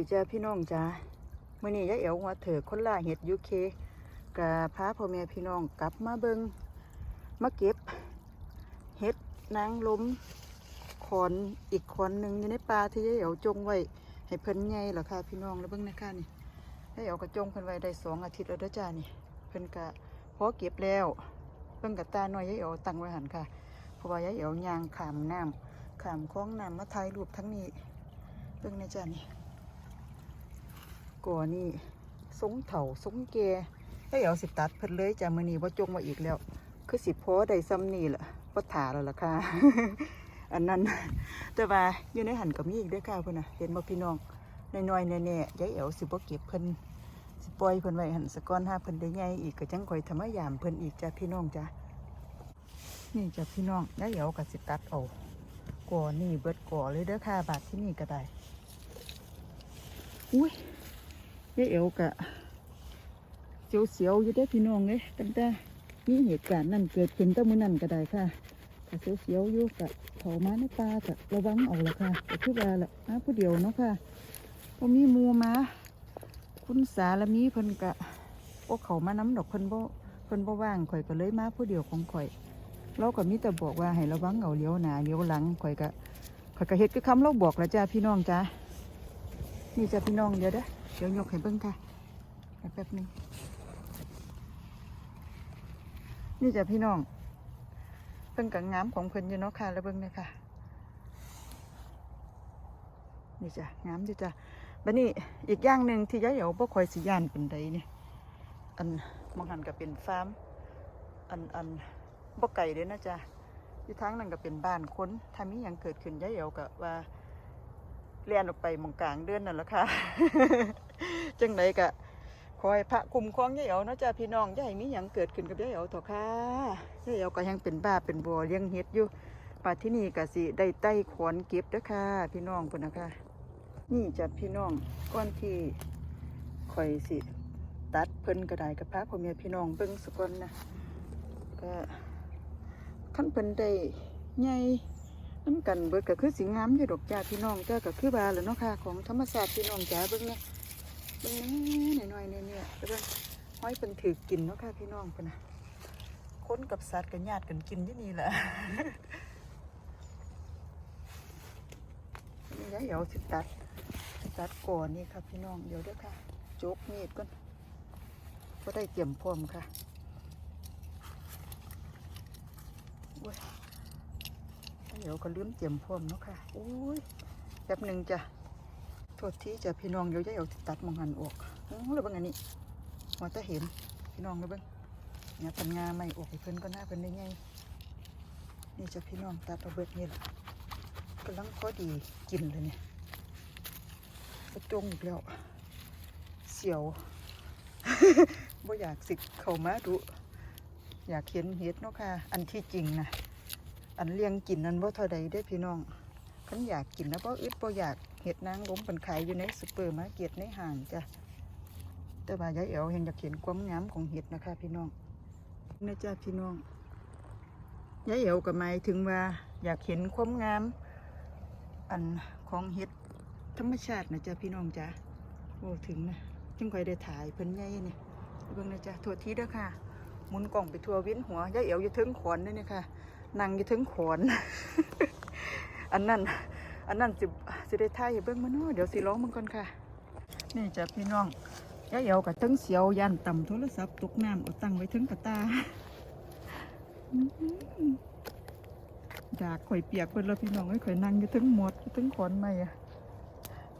วัสดีจ้าพี่น้องจ้ามื่อนี้ยายเอ๋วหัวเถิดคนล่าเห็ดยูเคกะพาพ่อแม่พี่น้องกลับมาเบิงมาเก็บเห็ดนางลมขอนอีกขอนหนึ่งอยู่ในป่าที่ยายเอ๋วจงไว้ให้เพิ่นใหญ่หรอค่ะพี่น้องแล้วเบิ่งนะคะนี่ยายเอ๋วก็จงเพิ่นไว้ได้สองอาทิตย์แล้วเด้อจ้านี่เพิ่นกะพอเก็บแล้วเบิ่งกับตาหน่อยยายเอ๋วตั้งไว้หันค่ะเพราะว่ายายเอ๋วยางขามน้ำขามคล้องน้ำมาถ่ายรูปทั้งนี้เบิ่งนะจ้านี่ ก่อนี่สงเถาสงแกให้เอาสิตัดเพิ่นเลยจ้ะมื้อนี้บ่จงมาอีกแล้ว คือสิพอได้ซ้ำนี่ล่ะบ่ถาแล้วล่ะค่ะ อันนั้น แต่ว่าอยู่ในหันก็มีอีกด้วยค่ะเพิ่นน่ะเห็นบ่พี่น้องน้อยๆแน่ๆยายเอ๋วสิบ่เก็บเพิ่นสิปล่อยเพิ่นไว้หันสะก้อนห้าเพิ่นได้ใหญ่อีกก็จังค่อยทำมายามเพิ่นอีกจ้ะพี่น้องจ้ะนี่จ้ะพี่น้องยายเอ๋วก็สิตัดเอาก่อนี่เบิดก่อเลยเด้อค่ะบาดที่นี่ก็ได้อุ้ย ยายเอ๋วกะเสียวเสียวๆอยู่ได้พี่น้องเลยตั้งแต่มีเหตุการณ์นั่นเกิดขึ้นตั้งมือนั้นก็ได้ค่ะกะเสียวเสียวๆอยู่กะเขามาในป่ากะระวังเอาละค่ะก็คือว่าละมาผู้เดียวเนาะค่ะพอมีมูมาคุณสาละมีเพิ่นกะโอ้เขามาน้ำดอกเพิ่นบ่เพิ่นบ่ว่างข่อยก็เลยมาผู้เดียวของข่อยเราก็มีแต่บอกว่าให้ระวังเอาเลี้ยวหนาเลี้ยวหลังข่อยก็ข่อยก็เฮ็ดคือคำเราบอกแล้วจ้าพี่น้องจ้านี่จ้าพี่น้องเดี๋ยวเด้อ ดี๋ยวยกให้เบิ้งค่ะแป๊บหนึงนี่จ้ะพี่น้องเพิ่งกับงามของเพิ่นอยู่เนาะค่ะแล้วเบิ้งเลยค่ะ นี่จ้ะงามจ้ะจ้ะบัดนี้อีกอย่างหนึ่งที่ย้ายเหยาบ่ค่อยสิย่านเป็นใดเนี่ยอันมองหันก็เป็นฟาร์มอันอันบ่ไก่เด้นะจ๊ะอยู่ทางนั้นก็เป็นบ้านคนถ้ามีหยังเกิดขึ้นย้ายเหยาก็ว่าเลียนออกไปมองกลางเดือนนั่นแหละค่ะ จังไดกะคอยพระคุมครองยายเอ๋วเนาะจ้าพี่น้องยาให้มีหยังเกิดขึ้นกับยายเอ๋วเถอะค่ะยายเอ๋วก็ยังเป็นบ้าเป็นบัวเลี้ยงเฮ็ดอยู่ปาที่นี่ก็สิได้ไต้ขอนเก็บเด้อค่ะ พี่น้องพุ่นนะคะ นี่จ้ะพี่น้องก้อนที่คอยสิ ตัดเพิ่นก็ไดกับพระพ่อแม่พี่น้องเบิ่งสกอนนะก็ขั้นเพิ่นได้ใหญ่น้ำกันเบิดก็คือสีงามอยู่ดอกจ้าพี่น้องจ้าก็คือ บาแล้วเนาะค่ะ ของธรรมศาสตร์พี่น้องจ้าเบิ่งเนี่ย เบิ่งนี่หน่อยๆเนี่ยเนี่ยเบิ่งห้อยเป็นถือกินเนาะค่ะพี่น้องเพิ่นนะคนกับสัตว์กันญาติกันกินที่นี่แหละนี่ยายเอาสิตัดตัดก่อนนี่ค่ะพี่น้องเดี๋ยวเด้อค่ะโจกมีดก่อนก็ได้เตรียมพร้อมค่ะโอ้ยเดี๋ยวก็ลืมเตรียมพร้อมเนาะค่ะโอ้ยแป๊บหนึ่งจ้ะ โทษทีจ้ะพี่น้องเดี๋ยวจะเอาตัดมองหันออกอื้อแล้วบิ่งอันนี้หัวจะเห็นพี่น้องเลยบิ่งเนี่ยปัญงาไม่ออกให้เพิ่นก็น่าเพิ่นได้ไงนี่จะพี่น้องตัดเอาเบิดนี่แหละกำลังพอดีกินเลยเนี่ยกระจงอีกแล้ว เสียวบ่อยากสิเข้ามาดูอยากเห็นเห็ดเนาะค่ะ อันที่จริงนะอันเลี้ยงกินนั้นว่าเท่าใดได้พี่น้องขันอยากกินนะเพราะอึดเพราะอยาก เห็ดนางล้มเป็นขายอยู่ในซูเปอร์มาร์เก็ตในห้างจ้ะแต่ว่ายายเอ๋วเห็นอยากเห็นความงามของเห็ดนะคะ พี่น้องนะจ้ะพี่น้องยายเอ๋วก็หมายถึงว่าอยากเห็นความงาม อันของเห็ดธรรมชาตินะจ๊ะพี่น้องจ้ะโอ้ถึงนะจึงค่อยได้ถ่ายเพิ่นใหญ่นี่เบิ่งนะจ๊ะทั่วทีเด้อค่ะหมุนกล่องไปทั่วเวินหัวยายเอ๋วอยู่ถึงขอนด้วยนี่ค่ะนั่งอยู่ถึงขอน อันนั้น อันนั้นสิสิได้ท่ายเบิ่งมาเนาะเดี๋ยวสิร้องมันก่อนค่ะ นี่จ้ะพี่น้องยายเอ๋วกับทั้งเสียวยันต่ำโทรศัพท์ตกน้ำเอาตั้งไว้ถึงกระตาอื้อหือดากข่อยเปียกเพิ่นแล้วพี่น้องไอ้ข่อยนั่งอยู่ถึงหมดอยู่ถึงขอนไม้อะ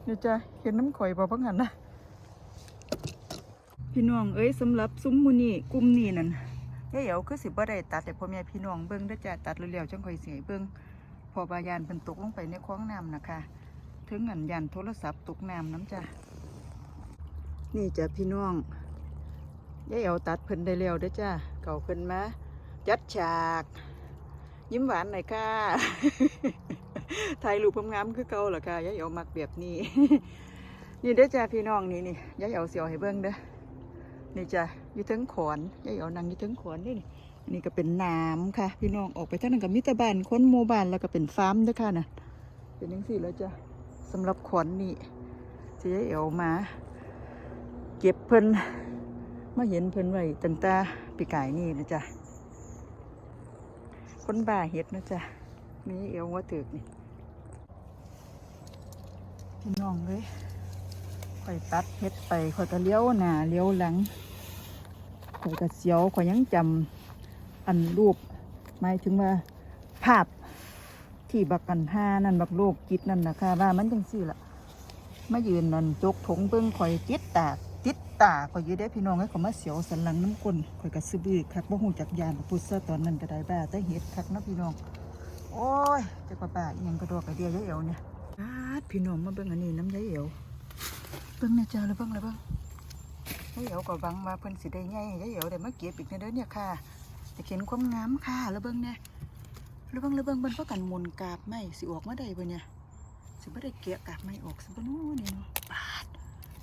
นี่จ้ะเห็นน้ำข่อยบ่พังหันนะพี่น้องเอ้ยสำหรับซุ้มมูนี่กลุ่มนี้นั่นยายเอ๋วคือสิบ่ได้ตัดแต่พ่อแม่พี่น้องเบิ่งเด้จ้ะตัดเร็วๆจังค่อยเสิให้เบิ่ง พอบายานเพิ่นตกลงไปในคลองน้ำนะคะ ถึงอันยานโทรศัพท์ตกน้ำน้ำจ้ะนี่จ้ะพี่น้องยายเอ๋วตัดเพิ่นได้แล้วด้อจ้ะเก่าเพิ่นมาจัดฉาก ยิ้มหวานหน่อยค่ะถ่ายรูปงามคือเก่าเหรอค่ะยายเอ๋วมักแบบนี้ นี่เด้อจ้ะพี่น้องนี่นี่ยายเอ๋วเสียวให้เบิ่งเด้อนี่จ้ะอยู่เทั้งขอนยายเอานางอยู่เทั้งขอนนี่นี่ นนี้ก็เป็นน้ำค่ะ พี่น้องออกไปทางนั้นกับมิตรบ้านค้นหมู่บ้านแล้วก็เป็นฟาร์มด้วยค่ะนะเป็นยังสี่แล้วจ้ะสำหรับขอนนี่สิยายเอวมา เก็บเพิ่นมาเห็นเพิ่นไว้ตั้งแต่ปีกายนี่นะจ๊ะคนบ้าเห็ดนะจ๊ะมีเอวว่าตึกนี่พี่น้องเลยค่อยตัดเห็ดไปค่อยก็เลี้ยวหน้าเลี้ยวหลังค่อยก็เสียวค่อยยังจำ อันรูปหมายถึงว่าภาพที่บักกันห้านั่นบักโลกจิตนั่นนะคะว่ามันจังสี่ละมายืนนั่นจกถงเบิ้งข่อยติดตาติดตาข่อยยู่ได้พี่น้องไอ้ข่อยมาเสียวสันหลังน้ำก้นข่อยกระซือบือคักบ่หูจักยานพุทธซะตอนนั้นก็ได้บ้าแต่เฮ็ดคักนะพี่น้องโอ้ยจักว่าบ้าอียังกระโดอกระเดียวยายเอวเนี่ยพี่น้องมาเบิ่งอันนี้น้ำยายเอวเบิ่งแน่จ้าแล้วเบิ่งแล้วเบิ่งยายเอวก็หวังว่าเพิ่นสิได้ใหญ่ยายเอวได้มาเก็บอีกเด้อเนี่ยค่ะ เห็นความงามค่ะแล้วเบิงเนี่ยแล้วเบิงแล้วเบิงเบิ่งเพราะกันมุนกาบไม้สิออกมาได้บ่เนี่ยสิบ่ได้เกะกากไม่ออกสิบ่นู้นนี่เนาะปาด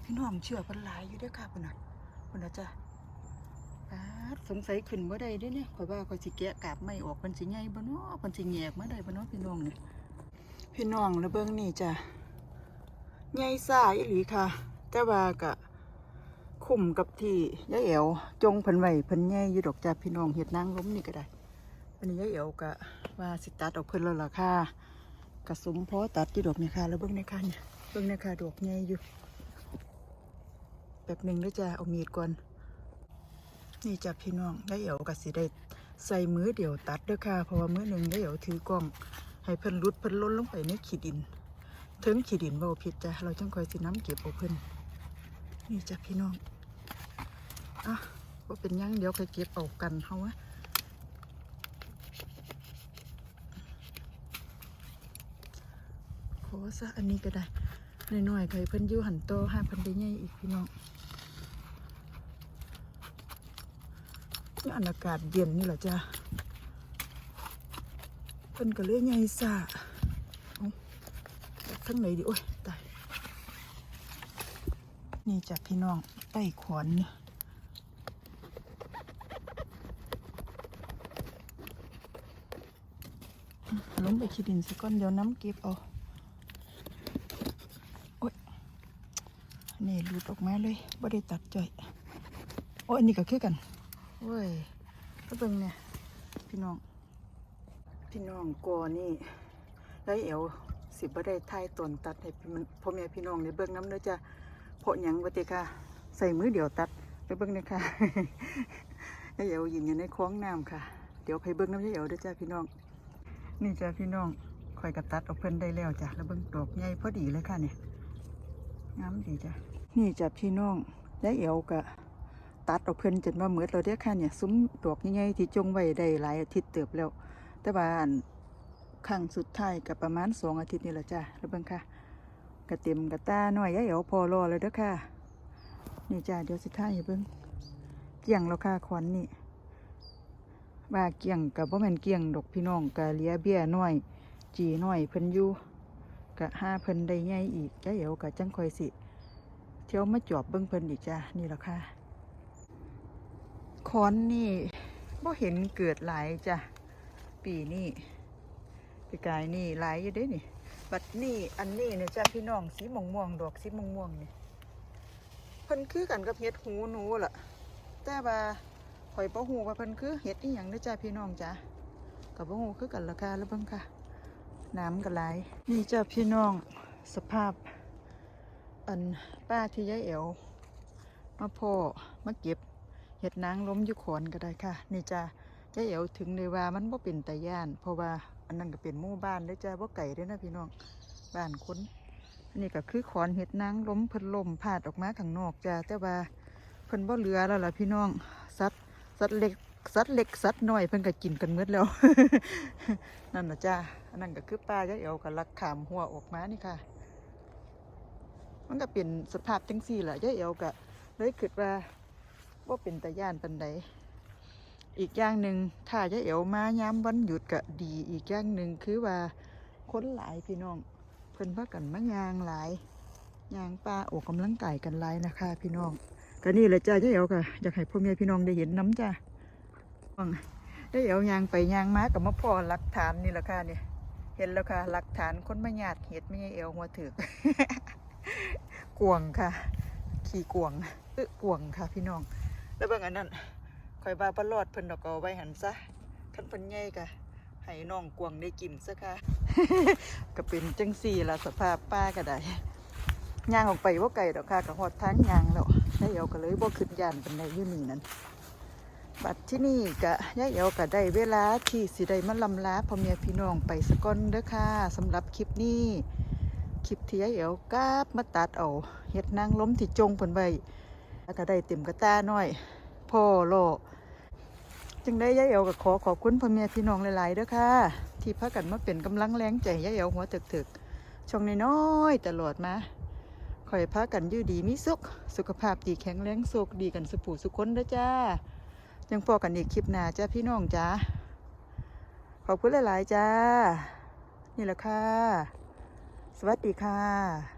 พี่น้องเชื่อเพิ่นหลายอยู่เด้อค่ะพิ่นน่ะพิ่นน่ะจ้ะปาดสงสัยขึ้นบ่ได้เด้อเนี่ยข่อยว่าข่อยสิแกะกากไม่ออกเพิ่นสิใหญ่บ่เนาะเพิ่นสิแยกมาได้บ่เนาะพี่น้องนี่พี่น้องแล้วเบิงนี่จ้ะใหญ่ซ่าอีหลีค่ะ แต่ว่าก็ คุ้มกับที่ยายแอวจงเพิ่นไว้เพิ่นใหญ่อยู่ดอกจ้ะพี่น้องเฮ็ดนางล้มนี่ก็ได้อันนี้ยายแอวก็ว่าสิตัดออกเพิ่นแล้วล่ะค่ะกระสุมเพราะตัดที่ดอกเนี่ยค่ะ แล้วเบิ้งในค่ะเนี่ยเบิ้งในค่ะดอกใหญ่อยู่แบบหนึ่งแล้วจะเอามีดก่อนนี่จ้ะพี่น้องได้เอ๋วกสิได้ใส่มือเดียวตัดเด้อค่ะเพราะว่ามือหนึ่งได้เอ๋วถือกล้อง ให้เพิ่นรุดเพิ่นล้นลงไปในขี้ดินถึงขี้ดินบ่ผิดจ้ะเราจังคอยสิน้ำเก็บเอาเพิ่นนี่จ้ะพี่น้อง ว่าเป็นยังเดี๋ยวค่อยเก็บเอากันเฮาวะขอซะอันนี้ก็ได้หน่อยๆใครเพิ่นยู่หันโตห้าพิ่นไปใหญ่อีกพี่น้องนี่อันอากาศเย็นนี่แหละจ้ะเพิ่นก็เลยใหญ่ซะทั้งไหนดิโอ้ยตายนี่จ้ะพี่น้องใต้ขอนนี่ ล้มไปขี้ดินสักก้อนเดี๋ยวน้ำเก็บเอานี่หลุดออกมาเลยบ่ได้ตัดจ่อยโอ้ยอันนี้ก็คือกันเว้ยก็เบิ่งเนี่ยพี่น้อง พี่น้องกอนี่ไรเอวสิบ่ได้ทายตนตัดให้พ่อแม่พี่น้องในเบิ่งน้ำเด้อจะเพาะหยังวะติค่ะ ใส่มือเดี๋ยวตัดไปเบิ่งเลยค่ะยายเอวยินอยู่ในคล้องน้ำค่ะ เดี๋ยวไปเบิ่งน้ำยายเอวด้อจ้ะพี่น้อง นี่จ้ะพี่น้องคอยกระตัดเอาเพิ่นได้แล้วจ้ะแล้วเบิ่งดอกใหญ่พอดีเลยค่ะเนี่ยงามดีจ้ะนี่จ้ะพี่น้องยายเอวกะตัดเอาเพิ่นจนว่าเหมือดเราเด้อค่ะเนี่ยซุ้มดอกใหญ่ๆที่จงไว้ได้หลายอาทิตย์เติบแล้ว แต่ว่าครั้งสุดท้ายก็ประมาณสองอาทิตย์นี่แหละจ้ะแล้วเบิ่งค่ะกระเต็มกระตาหน่อยยายเอวพอรอเลยเด้อค่ะ นี่จ้ะเดี๋ยวสิท่ายเบิ่งเกี่ยงแล้วค่ะขวัญนี่ ว่าเกี่ยงกับบ่แม่นเกี่ยงดอกพี่น้องกะเลียเบี้ยน้อย จีน้อยเพิ่นอยู่กะห้าเพิ่นได้ใหญ่อีกจ้าเอ๋วกะจังคอยสิเที่ยวมาจอบเบิ่งเพิ่นอีกจ้านี่แหละค่ะคอนนี่บ่เห็นเกิดหลายจ้ะปีนี้ปีกายนี่หลายอยู่เด้นี่บัดนี่อันนี้เนี่ยจ้าพี่น้องสีม่วงม่วงๆดอกสีม่วงม่วงนี่เพิ่นคือกันกับเห็ดหูหนูล่ะแต่ว่า ข่อยบ่ฮู้ว่าเพิ่นคือเห็ดอีหยังเด้อจ้าพี่น้องจ้ากับบ่ฮู้คือกันราคาแล้วเบิ่งค่ะ น้ำก็ไหลายนี่จ้าพี่น้องสภาพ อันป้าที่ยายเอวมาพ่อมาเก็บเห็ดนางล้มอยู่ขอนก็ได้ค่ะ นี่จ้ายายเอวถึงเลยว่ามันบ่เป็นตาย่าน เพราะว่าอันนั้นก็เป็นหมู่บ้านเด้อจ้าบ่ไก่เด้อนะพี่น้องบ้านคนอันนี้ก็คือขอนเห็ดนางล้มเพิ่นล้มพาดออกมาข้างนอกจ้าแต่ว่าเพิ่นบ่เหลือแล้วล่ะพี่น้องสัตว สัตว์เล็กสัตว์เล็กสัตว์น้อยเพิ่นก็กินกันหมดแล้ว นั่นนะจ้าอันนั้นก็คือปลายายเอวกับลักขามหัวออกมานี่ค่ะ มันก็เป็นสภาพจังสี่แหละยายเอวก็เลยคิดว่าว่าเป็นตาย่านปันใดอีกอย่างหนึ่งถ้ายายเอวมาย้ำวันหยุดก็ดี อีกอย่างหนึ่งคือว่าคนหลายพี่น้อง เพิ่นพากันมายางหลายยางปลาออกกำลังกายกันหลายนะคะ พี่น้อง ก็นี่แหละจ้ายายเอวก็อยากให้พ่อแม่พี่น้องได้เห็นน้ำจ้าได้เอายางไปยางมากับมาพ่อหลักฐานนี่แหละค่ะเนี่ยเห็นแล้วค่ะหลักฐานคนมาหยาดเห็ดไม่ใช่เอวหัวถือกกวงค่ะ ขี่กวงเออกวงค่ะพี่น้อง แล้วเบิ่งอันนั้นข่อยบาปลอดเพิ่นดอกเอาไว้หันซะคันเพิ่นใหญ่กะให้น้องกวงได้กินซะค่ะ ก็เป็นจังสี่ละสภาพป้าก็ได้ย่างออกไปว่าไก่ดอกค่ะก็ฮอดทางย่างแล้ว ยายเอวก็เลยบ่ขึ้นยานปานใดอยู่นี่นั่นบัดที่นี่ก็ยายเอวก็ได้เวลาที่สิได้มาลำลาพ่อแม่พี่น้องไปสะก่อนเด้อค่ะสำหรับคลิปนี้คลิปที่ยายเอวกาบมาตัดเอาเฮ็ดนางล้มที่จงเพิ่นไว้แล้วก็ได้เต็มกระตาน้อยพ่อโลจึงได้ยายเอวก็ขอขอบคุณพ่อแม่พี่น้องหลายๆเด้อค่ะ ที่พากันมาเป็นกำลังแรงใจยายเอวหัวถึกๆช่องน้อยๆตลอดมา คอยพากันยืดดีมีสุข สุขภาพดีแข็งแรงสุขดีกันสุผู้สุขคนด้อจ้า ยังพอกันอีกคลิปหน้าจ้าพี่น้องจ้า ขอบคุณหลาย ๆ จ้า นี่แหละค่ะ สวัสดีค่ะ